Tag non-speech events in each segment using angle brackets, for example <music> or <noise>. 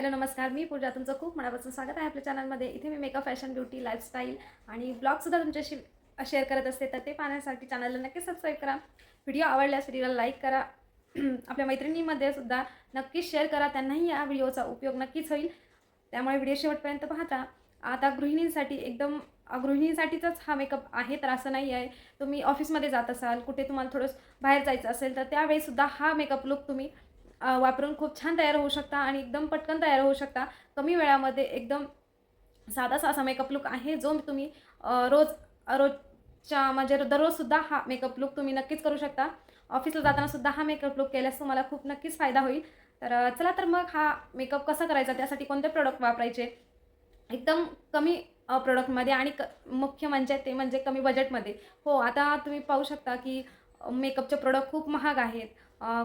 Hello नमस्कार. मी पूजा तुमचं खूप मनापासून स्वागत आहे आपल्या चॅनलमध्ये. इथे मी मेकअप फॅशन ब्युटी लाईफस्टाईल आणि ब्लॉगसुद्धा तुमच्याशी शेअर करत असते. तर ते पाहण्यासाठी चॅनलला नक्की सबस्क्राईब करा. व्हिडिओ आवडल्यास व्हिडिओला लाईक करा. <clears throat> आपल्या मैत्रिणीमध्ये सुद्धा नक्कीच शेअर करा. त्यांनाही या व्हिडिओचा उपयोग नक्कीच होईल. त्यामुळे व्हिडिओ शेवटपर्यंत पाहता. आता गृहिणींसाठी एकदम अ, गृहिणींसाठीचाच हा मेकअप आहे तर असं नाही आहे. तुम्ही ऑफिसमध्ये जात असाल कुठे तुम्हाला थोडंसं बाहेर जायचं असेल तर त्यावेळीसुद्धा हा मेकअप लुक तुम्ही वापरून खूप छान तयार होऊ शकता आणि एकदम पटकन तयार होऊ शकता. कमी वेळामध्ये एकदम साधासा असा मेकअप लुक आहे जो तुम्ही रोज रोजच्या म्हणजे दररोजसुद्धा हा मेकअप लुक तुम्ही नक्कीच करू शकता. ऑफिसला जातानासुद्धा हा मेकअप लुक केल्यास तुम्हाला खूप नक्कीच फायदा होईल. तर चला तर मग हा मेकअप कसा करायचा त्यासाठी कोणते प्रोडक्ट वापरायचे? एकदम कमी प्रोडक्टमध्ये आणि क मुख्य म्हणजे ते म्हणजे कमी बजेटमध्ये हो आता तुम्ही पाहू शकता की मेकअपचे प्रोडक्ट खूप महाग आहेत.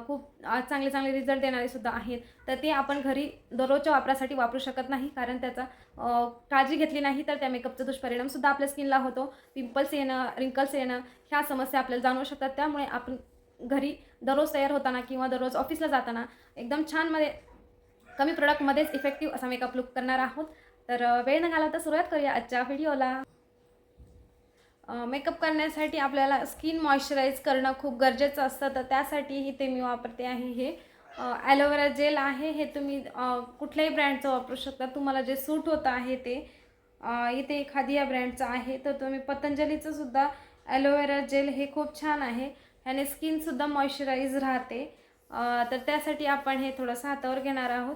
खूप चांगले चांगले रिझल्ट देणारे सुद्धा आहेत. तर ते आपण घरी दररोजच्या वापरासाठी वापरू शकत नाही कारण त्याचा काळजी घेतली नाही तर त्या मेकअपचा दुष्परिणामसुद्धा आपल्या स्किनला होतो. पिंपल्स येणं रिंकल्स येणं ह्या समस्या आपल्याला जाणवू शकतात. त्यामुळे आपण घरी दररोज तयार होताना किंवा दररोज ऑफिसला जाताना एकदम छानमध्ये कमी प्रोडक्टमध्येच इफेक्टिव्ह असा मेकअप लुक करणार आहोत. तर वेळ न घालवता सुरुवात करूया आजच्या व्हिडिओला मेकअप करण्यासाठी आपल्याला स्किन मॉइश्चराईज करणं खूप गरजेचं असतं. तर त्यासाठीही ते मी वापरते आहे हे. ॲलोवेरा जेल आहे हे तुम्ही कुठल्याही ब्रँडचं वापरू शकता. तुम्हाला जे सूट होतं आहे ते इथे एखादी या ब्रँडचं आहे. तर तुम्ही पतंजलीचं सुद्धा ॲलोवेरा जेल हे खूप छान आहे. ह्याने स्किनसुद्धा मॉइश्चराईज राहते. तर त्यासाठी आपण हे थोडंसं हातावर घेणार आहोत.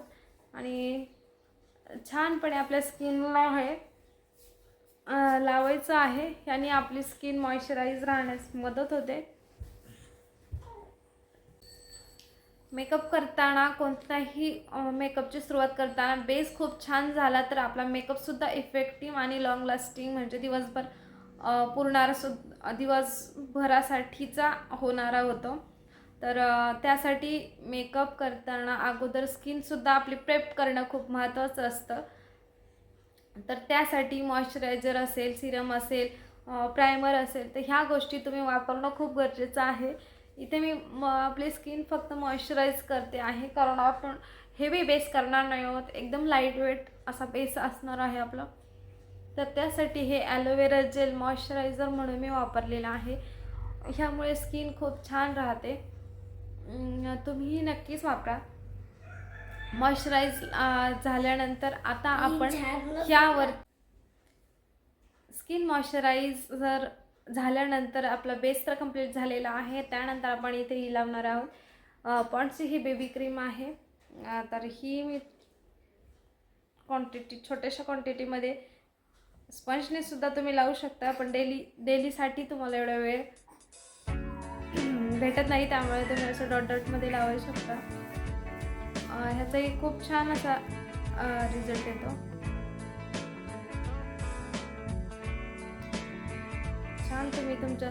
आणि छानपणे आपल्या स्किनला हे लावायचं आहे. याने आपली स्किन मॉइश्चराईज राहण्यास मदत होते. मेकअप करताना कोणताही मेकअपची सुरुवात करताना बेस खूप छान झाला तर आपला मेकअपसुद्धा इफेक्टिव्ह आणि लॉंग लास्टिंग म्हणजे दिवसभर पुरणारा सु दिवसभरासाठीचा होणारा होतो. तर त्यासाठी मेकअप करताना अगोदर स्किनसुद्धा आपली प्रेप करणं खूप महत्त्वाचं असतं. तर त्यासाठी मॉइश्चरायझर असेल सिरम असेल प्रायमर असेल तर ह्या गोष्टी तुम्ही वापरणं खूप गरजेचं आहे. इथे मी म आपली स्किन फक्त मॉइश्चराईज करते आहे कारण आपण हेवी बेस करणार नाही आहोत. एकदम लाइट वेट असा बेस असणार आहे आपला. तर त्यासाठी हे ॲलोवेरा जेल मॉइश्चरायझर म्हणून मी वापरलेलं आहे. ह्यामुळे स्किन खूप छान राहते. तुम्हीही नक्कीच वापरा. मॉइश्चराईज झाल्यानंतर आता आपण ह्यावर स्किन मॉइश्चरायझर झाल्यानंतर आपला बेस तर कंप्लीट झालेला आहे. त्यानंतर आपण इथे ही लावणार आहोत. पॉन्डची ही बेबी क्रीम आहे. तर ही मी क्वांटिटी छोट्याशा क्वांटिटीमध्ये स्पंजने सुद्धा तुम्ही लावू शकता. पण डेली डेलीसाठी तुम्हाला एवढा वेळ भेटत नाही त्यामुळे तुम्ही असं डॉट डॉटमध्ये लावू शकता. ह्याचाही खूप छान असा रिझल्ट येतो. छान तुम्ही तुमच्या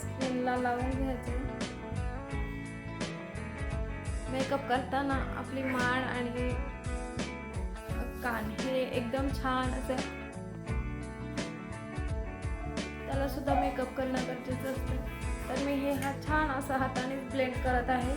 स्किनला लावून घ्यायचे. मेकअप करताना आपली मान आणि कान हे एकदम छान असं. त्याला सुद्धा मेकअप करणं गरजेचं असतं. तर मी हे हा छान असा हाताने ब्लेंड करत आहे.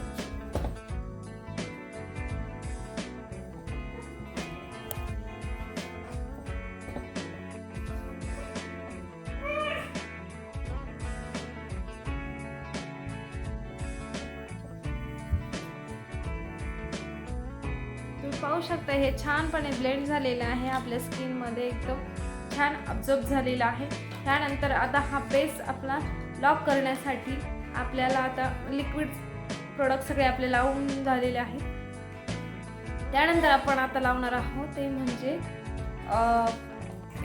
पाहू शकता हे छानपणे ब्लेंड झालेलं आहे आपल्या स्किनमध्ये एकदम छान अब्झॉर्ब झालेला आहे. त्यानंतर आता हा बेस आपला लॉक करण्यासाठी आपल्याला आता लिक्विड प्रोडक्ट सगळे आपले लावून झालेले आहे. त्यानंतर आपण आता लावणार आहोत ते म्हणजे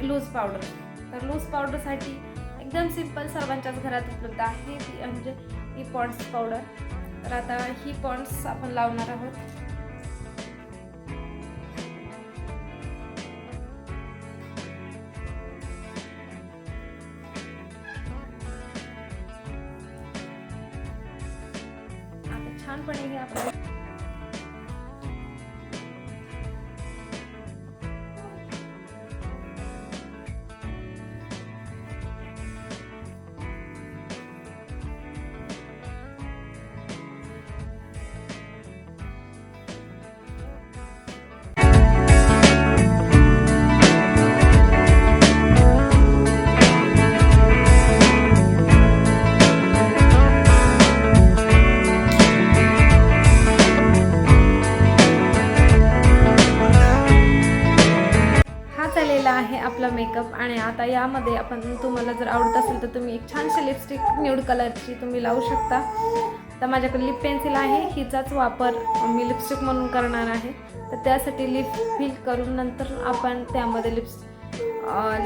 लूज पावडर तर लूज पावडरसाठी एकदम सिंपल सर्वांच्याच घरात उपलब्ध आहे. ती म्हणजे ही पॉन्ड्स पावडर तर आता ही पॉन्ड्स आपण लावणार आहोत. छानपणे हे आपण आहे आपला मेकअप आणि आता यामध्ये आपण तुम्हाला जर आवडत असेल तर तुम्ही एक छानशी लिपस्टिक न्यूड कलरची तुम्ही लावू शकता. तर माझ्याकडे लिप पेन्सिल आहे हिचाच वापर मी लिपस्टिक म्हणून करणार आहे. तर त्यासाठी लिप फिल करून नंतर आपण त्यामध्ये लिप्स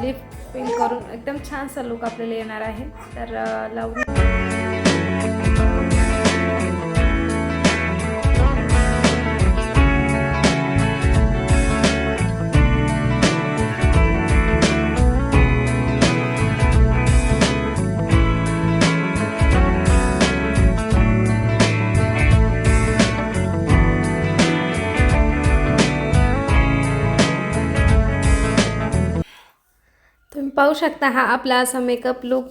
लिप फिल करून एकदम छानसा लुक आपल्याला येणार आहे. तर लावून पाहू शकता हा आपला असा मेकअप लुक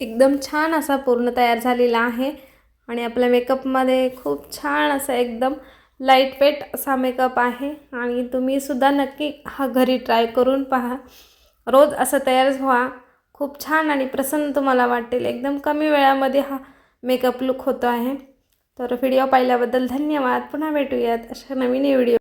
एकदम छान असा पूर्ण तयार झालेला आहे. आणि आपल्या मेकअपमध्ये खूप छान असा एकदम लाइट वेट असा मेकअप आहे. आणि तुम्हीसुद्धा नक्की हा घरी ट्राय करून पहा. रोज असं तयार व्हा. खूप छान आणि प्रसन्न तुम्हाला वाटेल. एकदम कमी वेळामध्ये हा मेकअप लुक होतो आहे. तर व्हिडिओ पाहिल्याबद्दल धन्यवाद. पुन्हा भेटूयात अशा नवीन व्हिडिओ